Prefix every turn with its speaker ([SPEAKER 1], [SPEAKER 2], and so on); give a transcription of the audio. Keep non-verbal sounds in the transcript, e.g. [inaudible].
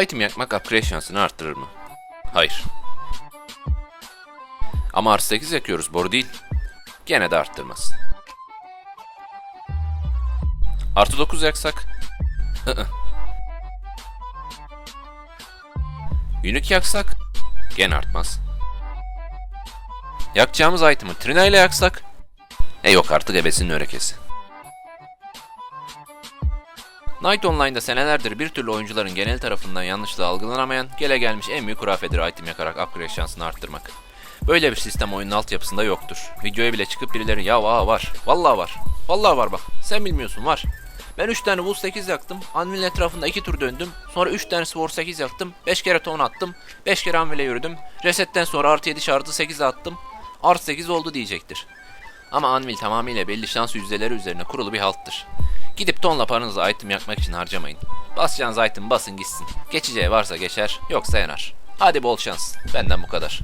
[SPEAKER 1] Item yakmak upgrade şansını arttırır mı? Hayır. Ama artı 8 yakıyoruz boru değil. Gene de arttırmaz. Artı 9 yaksak? [laughs] Unique yaksak? Gene artmaz. Yakacağımız item'ı Trina ile yaksak? E yok artık ebesinin örekesi. Night Online'da senelerdir bir türlü oyuncuların genel tarafından yanlışlığı algılanamayan, gele gelmiş en büyük hurafedir item yakarak upgrade şansını arttırmak. Böyle bir sistem oyunun altyapısında yoktur. Videoya bile çıkıp birileri ya aa var, vallahi var, vallahi var bak, sen bilmiyorsun var. Ben 3 tane Wool 8 yaktım, Anvil'in etrafında 2 tur döndüm, sonra 3 tane Sword 8 yaktım, 5 kere ton attım, 5 kere Anvil'e yürüdüm, resetten sonra artı 7 şartı 8 attım, artı 8 oldu diyecektir. Ama Anvil tamamıyla belli şans yüzdeleri üzerine kurulu bir halttır. Gidip tonla paranızı item yakmak için harcamayın. Basacağınız item basın gitsin. Geçeceği varsa geçer, yoksa yanar. Hadi bol şans. Benden bu kadar.